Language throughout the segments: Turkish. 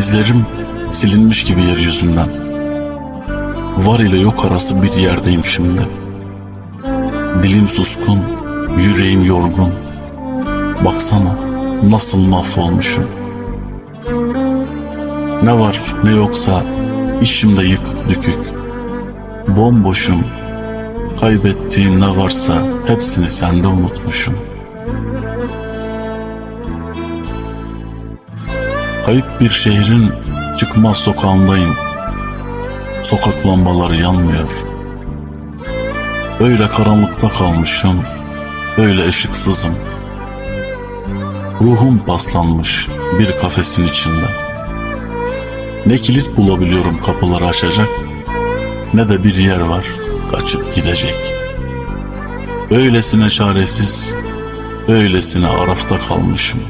İzlerim silinmiş gibi yeryüzünden. Var ile yok arası bir yerdeyim şimdi. Dilim suskun, yüreğim yorgun. Baksana nasıl mahvolmuşum. Ne var ne yoksa içimde yıkık dükük. Bomboşum. Kaybettiğin ne varsa hepsini sende unutmuşum. Kayıp bir şehrin çıkmaz sokağındayım. Sokak lambaları yanmıyor. Öyle karanlıkta kalmışım, öyle ışıksızım. Ruhum paslanmış bir kafesin içinde. Ne kilit bulabiliyorum kapıları açacak, ne de bir yer var kaçıp gidecek. Öylesine çaresiz, öylesine arafta kalmışım.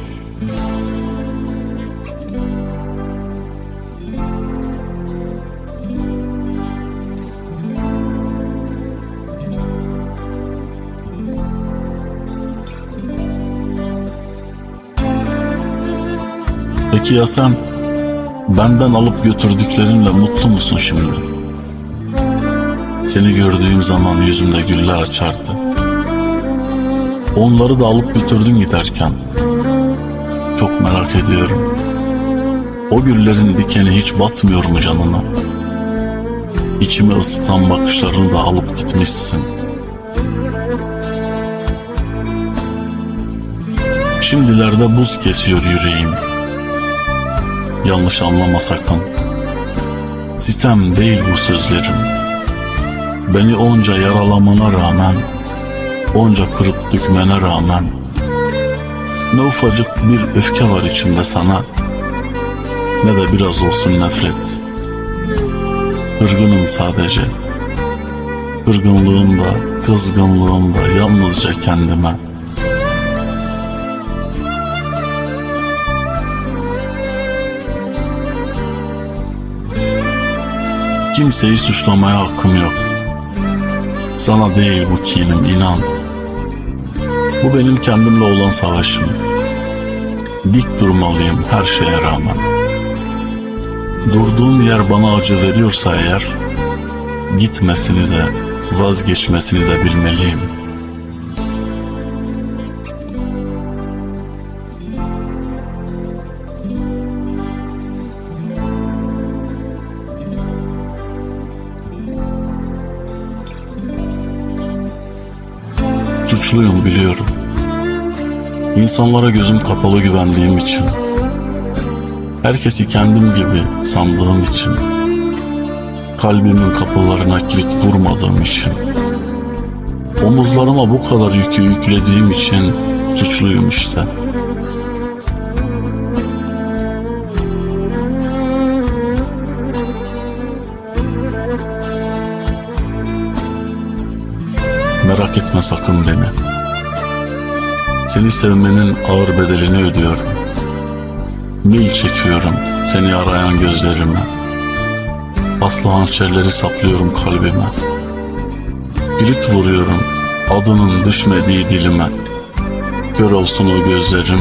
Peki ya sen benden alıp götürdüklerinle mutlu musun şimdi? Seni gördüğüm zaman yüzümde güller açardı. Onları da alıp götürdün giderken. Çok merak ediyorum. O güllerin dikeni hiç batmıyor mu canına? İçimi ısıtan bakışlarını da alıp gitmişsin. Şimdilerde buz kesiyor yüreğim. Yanlış anlama sakın. Sitem değil bu sözlerim. Beni onca yaralamana rağmen, onca kırıp dökmene rağmen, ne ufacık bir öfke var içimde sana, ne de biraz olsun nefret. Kırgınım sadece. Kırgınlığım da, kızgınlığım da yalnızca kendime. Kimseyi suçlamaya hakkım yok. Sana değil bu kinim inan. Bu benim kendimle olan savaşım. Dik durmalıyım her şeye rağmen. Durduğum yer bana acı veriyorsa eğer, gitmesini de vazgeçmesini de bilmeliyim. Suçluyum biliyorum. İnsanlara gözüm kapalı güvendiğim için. Herkesi kendim gibi sandığım için. Kalbimin kapılarına kilit vurmadığım için. Omuzlarıma bu kadar yükü yüklediğim için suçluyum işte. Merak etme sakın beni. Seni sevmenin ağır bedelini ödüyorum. Mil çekiyorum seni arayan gözlerime. Paslı hançerleri saplıyorum kalbime. Kilit vuruyorum adının düşmediği dilime. Gör olsun o gözlerim,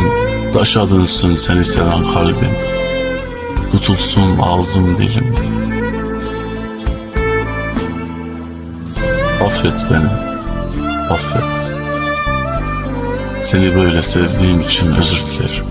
taşa dönsün seni seven kalbim. Tutulsun ağzım dilim. Affet beni, affet. Seni böyle sevdiğim için özür dilerim.